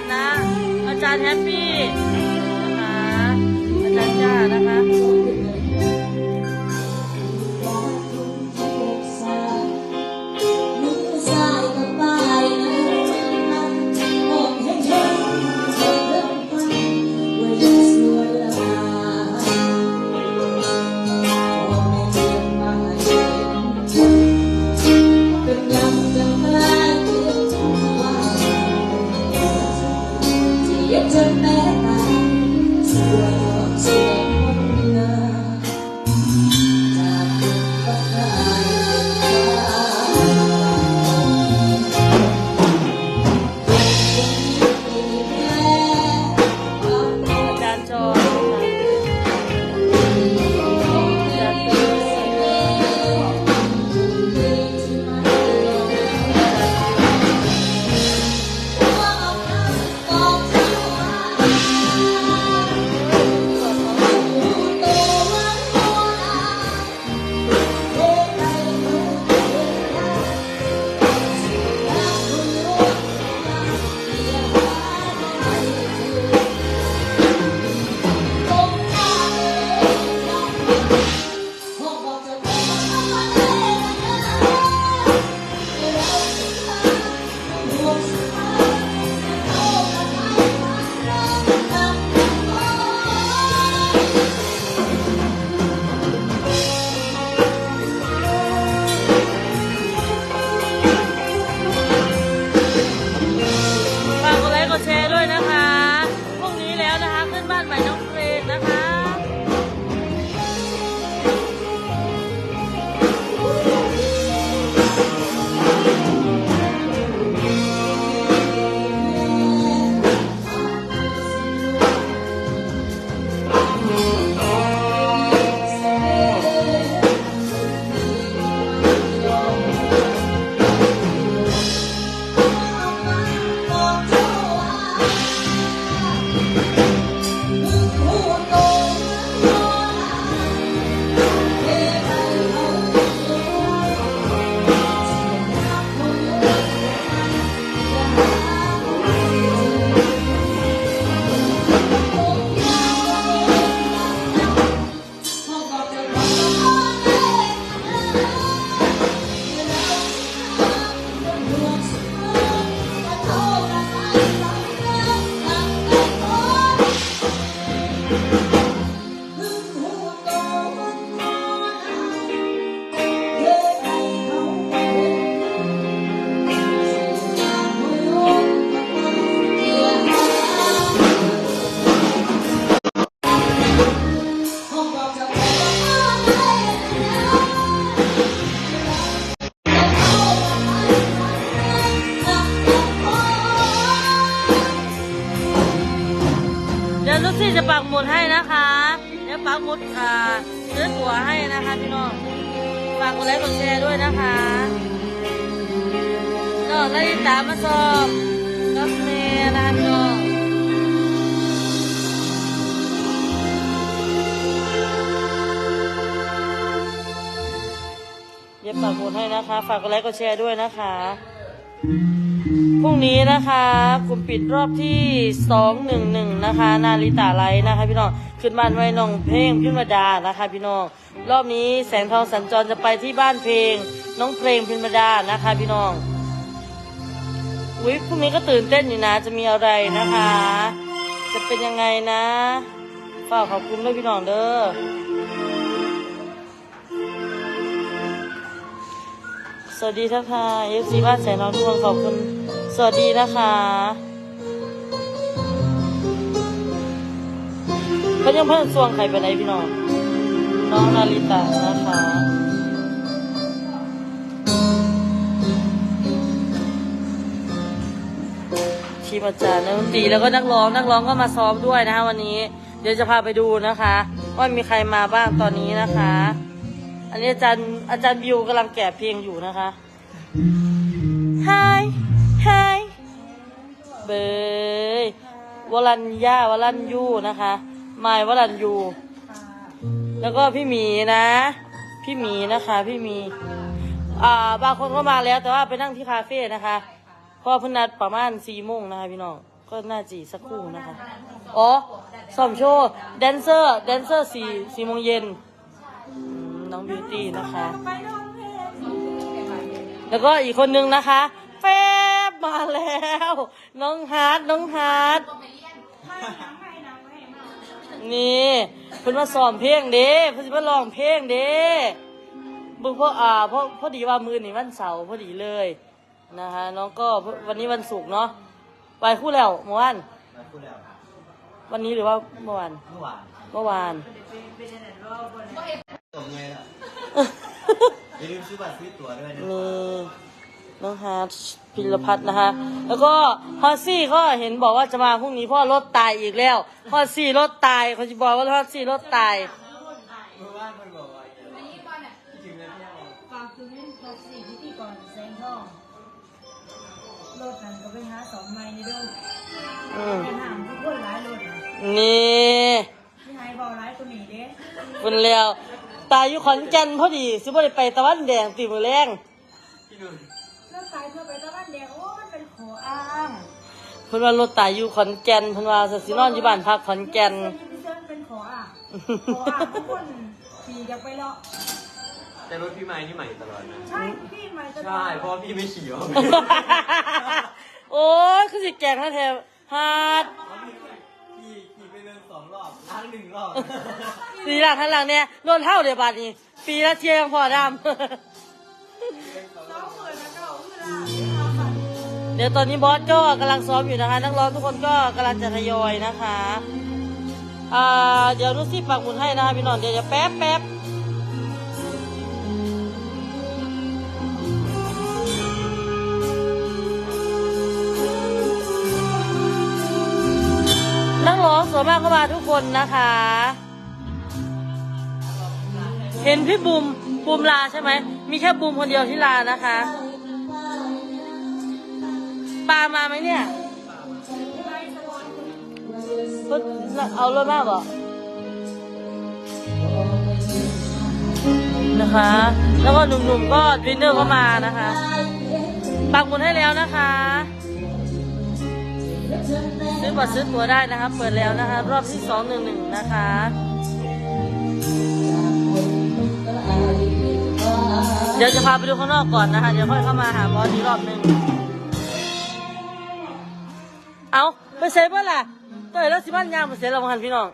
ารย์นะ อาจารย์แฮปปี้นะคะอาจารย์จ้านะคะ มุดอ่าซื้อตั๋วให้นะคะพี่น้องฝากกดไลค์กดแชร์ด้วยนะคะน้องนาฬิตามาสอบกับเมย์นะคะพี่น้องเดี๋ยวปักหมุดให้นะคะ ฝากกดไลค์กดแชร์ด้วยนะคะ พรุ่งนี้นะคะกลุ่มปิดรอบที่สองหนึ่งหนึ่งนะคะ นาริตาไลท์นะคะพี่น้องขึ้นบ้านไว้น้องเพลงพิมดานะคะ พี่น้องรอบนี้แสงทองสัญจรจะไปที่บ้านเพลง น้องเพลงพิมดานะคะ พี่น้องอุ้ยพรุ่งนี้ก็ตื่นเต้นอยู่นะ จะมีอะไรนะคะ จะเป็นยังไงนะฝากขอบคุณด้วยพี่น้องเด้อสวัสดีทักทายเอฟซีบ้านแสงทองทุกคนขอบคุณ วัสดีนะคะเขายังเพิ่มสวงใครไปไหนพี่น้อง น้องนาริตะนะคะทีมอาจารย์นักดนตรีแล้วก็นักร้องนักร้องก็มาซ้อมด้วยนะคะวันนี้ เดี๋ยวจะพาไปดูนะคะ ว่ามีใครมาบ้างตอนนี้นะคะ อันนี้อาจารย์อาจารย์บิวกำลังแกะเพลงอยู่นะคะ Hi Hi เบยวรัญญาวรัญยูนะคะไมายวรัญยูแล้วก็พี่หมีนะ พี่หมีนะคะพี่หมีอ่าบางคนก็มาแล้ว แต่ว่าไปนั่งที่คาเฟ่นะคะเพอเพนนัดประมาณสี่โมงนะคะพี่น้องก็น่าจีสักครู่นะคะ อ๋อซ้อมโชว์แดนเซอร์แดนเซอร์สี่สี่โมงเย็นน้องบิวตี้นะคะ แล้วก็อีกคนนึงนะคะแฟ มาแล้ว น้องฮาร์ดน้องฮาร์ดนี่เพิ่นมาซ้อมเพลงเด้เพิ่นสิมาร้องเพลงเด้เบิ่งเพราะอ่าเพราะพอดีว่ามือนี่วันเสาร์พอดีเลยนะคะน้องก็วันนี้วันศุกร์เนาะไปคู่แล้วเมื่อวานมาพูดแล้วครับวันนี้หรือว่าเมื่อวานเมื่อวานเมื่อวาน ตกเงยแล้วอย่าลืมซื้อบัตรซื้อตั๋วด้วยนะมี น้องฮาร์ดพิรพัฒน์นะคะ แล้วก็ฮอสซี่ก็เห็นบอกว่าจะมาพรุ่งนี้เพราะรถตายอีกแล้วฮอสซี่รถตายเขาจะบอกว่าฮอสซี่รถตายเมื่อวานมันบอกว่าอย่างนี้จริงนะพี่บอกฝากถึงแท็กซี่พิธีกรแสงทองรถนั้นก็ไปหาสองไม้นี่เด้ออืมเป็นหางทุกคนหลายรถนะนี่พี่ไฮบอกหลายคนนี้เด้เป็นแล้ว ตายอยู่ขอนแก่นพอดี สิบ่ได้ไปตะวันแดงตีมือแรงพี่นุ่นเรื่อง ไปตะวันแดงโอ้มันเป็นขออ้างเพิ่นว่ารถตายอยู่ขอนแก่นเพิ่นว่าจะสินอนอยู่บ้านพักขอนแก่นเส้นเส้นเป็นขออ้างขออ้างทุกคนขี่อยากไปเลาะแต่รถพี่ไม้นี่ใหม่ตลอดนะใช่พี่ใหม่ใช่เพราะว่าพี่ไม่ขี่หรอกโอ้ยคือสิแกงแท้ๆฮาร์ดพี่ขี่ไปเดินสองรอบล้างหนึ่งรอบสีหลังข้างหลังเนี่ยโดนเท่าเดียวบาทนี้ปีละเทียงพอดำ ดี๋ยวตอนนี้บอสก็กำลังซ้อมอยู่นะคะ นักร้องทุกคนก็กำลังจะทยอยนะคะอ่าเดี๋ยวนุชซี่ปักหมุนให้นะคะพี่นอนเดี๋ยวจะแป๊บแป๊บนักร้องส่วนมากก็มาทุกคนนะคะ เห็นพี่บูมบูมลาใช่ไหม มีแค่บูมคนเดียวที่ลานะคะ ปามาไหมเนี่ยรถเอารถมากเหรอนะคะ แล้วก็หนุ่มๆก็วินเนอร์ก็มานะคะปักหมุนให้แล้วนะคะ ซื้อบัตรซื้อตั๋วได้นะคะ เปิดแล้วนะคะ รอบที่สองหนึ่งหนึ่งนะคะเดี๋ยวจะพาไปดูข้างนอกก่อนนะคะ เดี๋ยวค่อยเข้ามาหาบอสอีกรอบหนึ่ง เอาไปเซฟเมื่อล่ะต่อยแล้วสิบ้านยางไปเสียเราหันพี่น้อง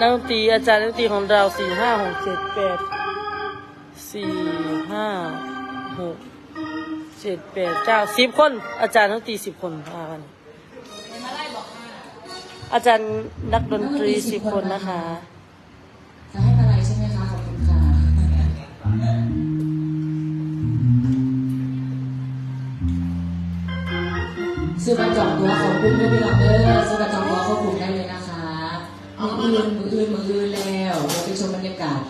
นักดนตรีอาจารย์นักดนตรีของเราสี่ห้าหกเจ็ดแปดสี่ห้าหกเจ็ดแปดเก้าสิบคน อาจารย์นักดนตรีสิบคนพากันอาจารย์นักดนตรีสิบคนนะคะ ซื้อมาจองตัวของคุณด้วยพี่น้องเด้อซื้อมาจองตัวเข้ากลุ่มได้เลยนะคะมืออื่นมืออื่นมืออื่นแล้วเราไปชมบรรยากาศ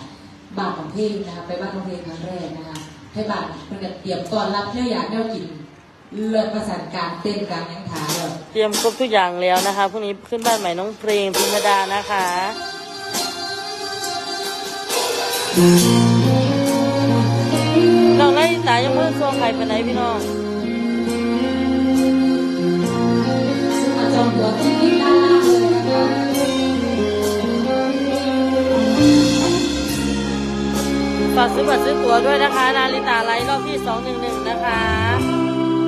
บ้านของเพลงนะคะไปบ้านของเพลงครั้งแรกนะคะให้บ้านมันเตรียมตอนรับเนื้ออยากเนื้อกินเลิศประสานการเต้นการยังถาเลยเตรียมครบทุกอย่างแล้วนะคะพรุ่งนี้ขึ้นบ้านใหม่น้องเพลงพิมดานะคะน้องไล่ตายังเพิ่งโซ่ใครไปไหนพี่น้อง ฝากซื้อบัตรซื้อตั๋วด้วยนะคะ นาริตาไลท์รอบที่ 211 นะคะ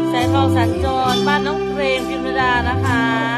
แสงทองสัญจร บ้านน้องเพลงพิมดานะคะ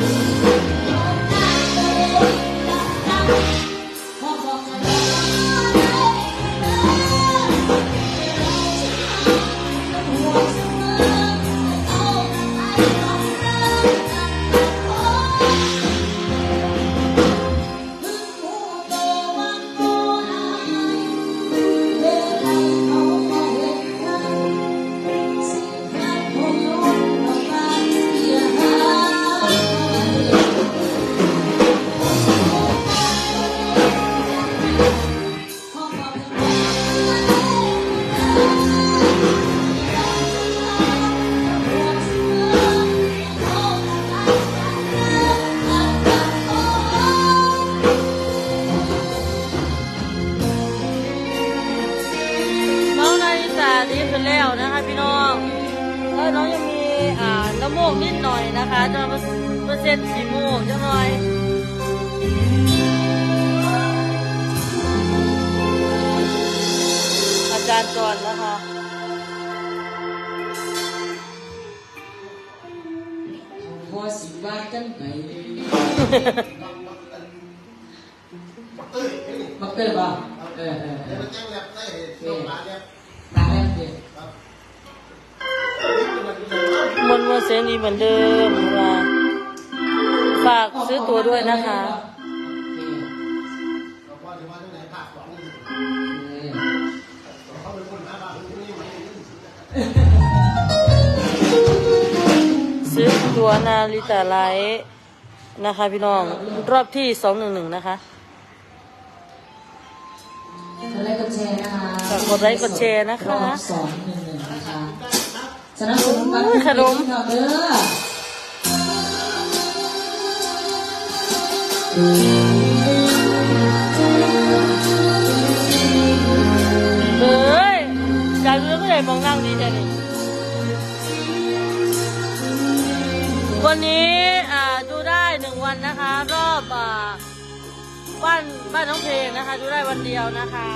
Deus. น้ำมูกนิดหน่อยนะคะจะมาเปอร์เซ็นต์สีมูกจังหน่อยอาจารย์จอนนะคะพอสิว่ากันไปบักเตอร์ป่ะเออเออเออ มนต์มนต์เสนีเหมือนเดิมค่ะฝากซื้อตัวด้วยนะคะ ซื้อตัวนาริตาไลท์นะคะพี่น้อง รอบที่สองหนึ่งหนึ่งนะคะกดไลค์กดแชร์นะคะฝากกดไลค์กดแชร์นะคะรอบสองหนึ่งหนึ่งนะคะ สนับสนุนบัตรขนมเด้อเฮ้ยจากเรื่องก็เลยมองนั่งดีแต่นี่วันนี้อ่าดูได้หนึ่งวันนะคะ รอบอ่าบ้านบ้านน้องเพลงนะคะ ดูได้วันเดียวนะคะ